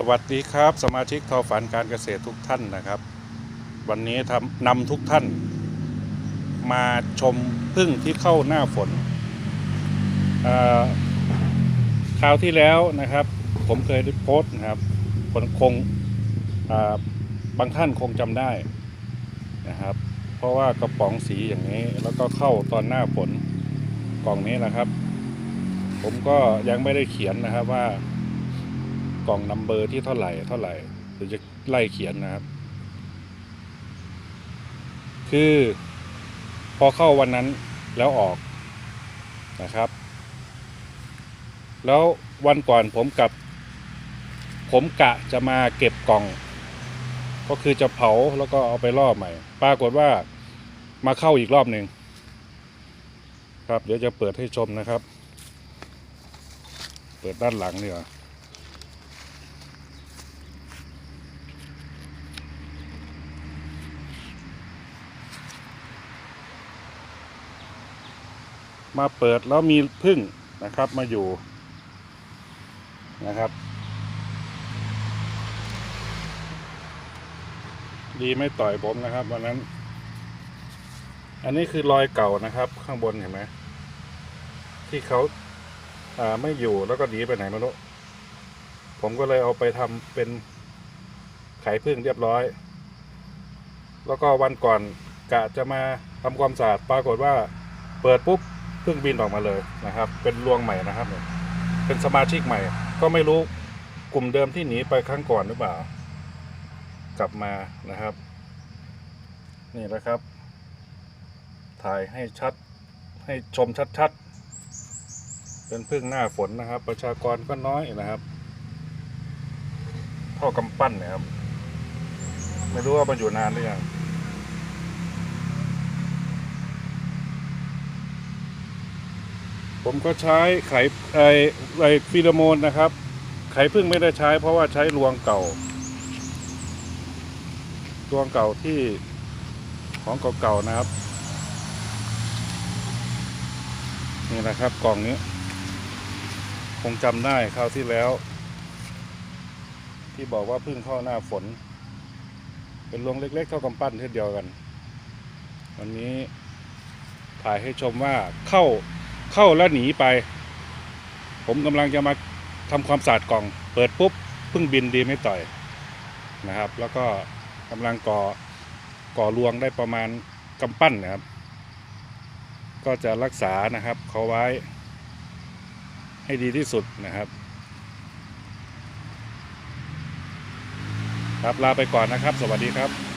สวัสดีครับ สมาชิกทอฝันการเกษตรทุกท่านนะครับ วันนี้ทำนำทุกท่าน มาชมพึ่งที่เข้าหน้าฝนคราวที่แล้วนะครับ ผมเคยโพสต์นะครับคนคงบางท่านคงจำได้นะครับ เพราะว่ากระป๋องสีอย่างนี้แล้วก็เข้าตอนหน้าฝนกล่องนี้นะครับ ผมก็ยังไม่ได้เขียนนะครับว่า กล่องนัมเบอร์ที่เท่าไหร่เท่าไหร่เดี๋ยวจะไล่เขียนนะครับ คือ พอเข้าวันนั้นแล้วออกนะครับ แล้ววันก่อนผมกับ ผมกะจะมาเก็บกล่อง ก็คือจะเผาแล้วก็เอาไปรอบใหม่ ปรากฏว่ามาเข้าอีกรอบหนึ่งครับ เดี๋ยวจะเปิดให้ชมนะครับ เปิดด้านหลังดีกว่ มาเปิดแล้วมีพึ่งนะครับมาอยู่นะครับ ดีไม่ต่อยผมนะครับวันนั้น อันนี้คือรอยเก่านะครับ ข้างบนเห็นไหมที่เขาาไม่อยู่แล้วก็หนีไปไหนไม่รู้ผมก็เลยเอาไปทำเป็นไข่พึ่งเรียบร้อย แล้วก็วันก่อนกะจะมาทำความสะอาดปรากฏว่า เปิดปุ๊บ พิ่งบินออกมาเลยนะครับ เป็นรวงใหม่นะครับ เป็นสมาชิกใหม่ ก็ไม่รู้กลุ่มเดิมที่หนีไปครั้งก่อนหรือเปล่า กลับมานะครับ นี่นะครับ ถ่ายให้ชัดให้ชมชัดๆ เป็นพึ่งหน้าฝนนะครับ ประชากรก็น้อยนะครับเท่ากำปั้นนะครับ ไม่รู้ว่ามันอยู่นานหรือยัง ผมก็ใช้ไข่ไอไอฟีโรโมนนะครับ ไข่พึ่งไม่ได้ใช้ เพราะว่าใช้รวงเก่า รวงเก่าที่ของเก่าๆนะครับ นี่นะครับกล่องนี้ คงจำได้คราวที่แล้ว ที่บอกว่าพึ่งเข้าหน้าฝน เป็นรวงเล็กๆเท่ากำปั้นเช่นเดียวกัน วันนี้ถ่ายให้ชมว่าเข้า เข้าแล้วหนีไป ผมกำลังจะมาทำความสะอาดกล่อง เปิดปุ๊บเพิ่งบินดีไม่ต่อยนะครับ แล้วก็กำลังก่อก่อรวงได้ประมาณกำปั้นนะครับ ก็จะรักษานะครับเขาไว้ให้ดีที่สุดนะครับครับลาไปก่อนนะครับ สวัสดีครับ